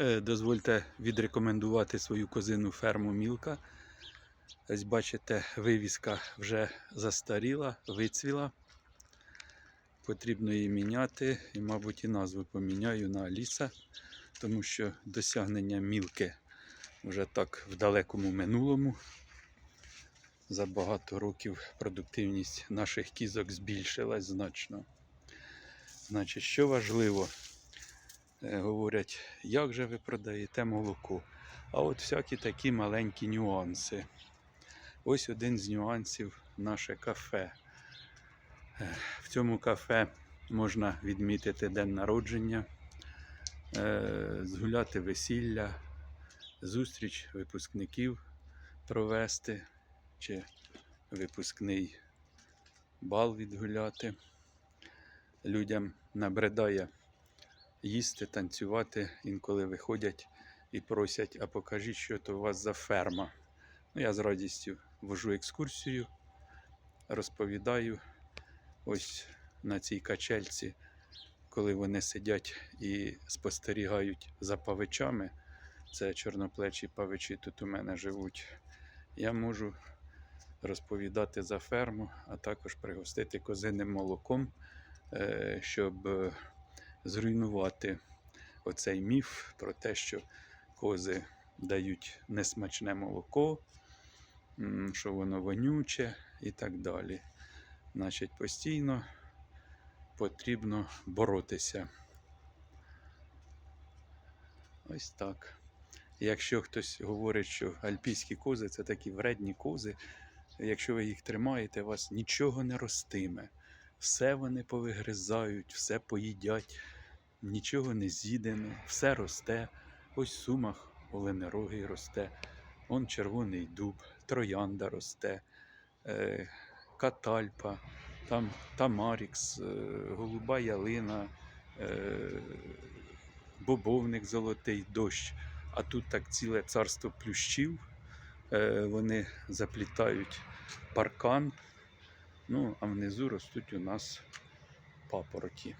Е, Дозвольте відрекомендувати свою козину ферму Мілка. Ось бачите, вивіска вже застаріла, вицвіла. Потрібно її міняти і, мабуть, і назву поміняю на Аліса, тому що досягнення мілки вже так в далекому минулому. За багато років продуктивність наших кізок збільшилась значно. Значить, що важливо, говорять, як же ви продаєте молоко. А от всякі такі маленькі нюанси. Ось один з нюансів наше кафе. Е, В цьому кафе можна відмітити день народження, е, згуляти весілля, зустріч випускників провести чи випускний бал відгуляти. Людям набридає їсти, танцювати, інколи виходять і просять, а покажіть, що то у вас за ферма. Ну, я з радістю вожу екскурсію, розповідаю ось на цій качельці, коли вони сидять і спостерігають за павичами. Це чорноплечі павичі тут у мене живуть. Я можу розповідати за ферму, а також пригостити козиним молоком, е, щоб зруйнувати оцей міф про те, що кози дають несмачне молоко, що воно вонюче і так далі. Значить, постійно потрібно боротися. Ось так. Якщо хтось говорить, що альпійські кози це такі вредні кози, якщо ви їх тримаєте, у вас нічого не ростиме. Все вони повигризають, все поїдять, нічого не з'їдено, все росте. Ось сумах оленерогий росте, он червоний дуб, троянда росте, е, катальпа, там тамарікс, е, голуба ялина, е, бобовник золотий дощ. А тут так ціле царство плющів. Е, вони заплітають паркан. Ну, а внизу ростуть у нас папороті.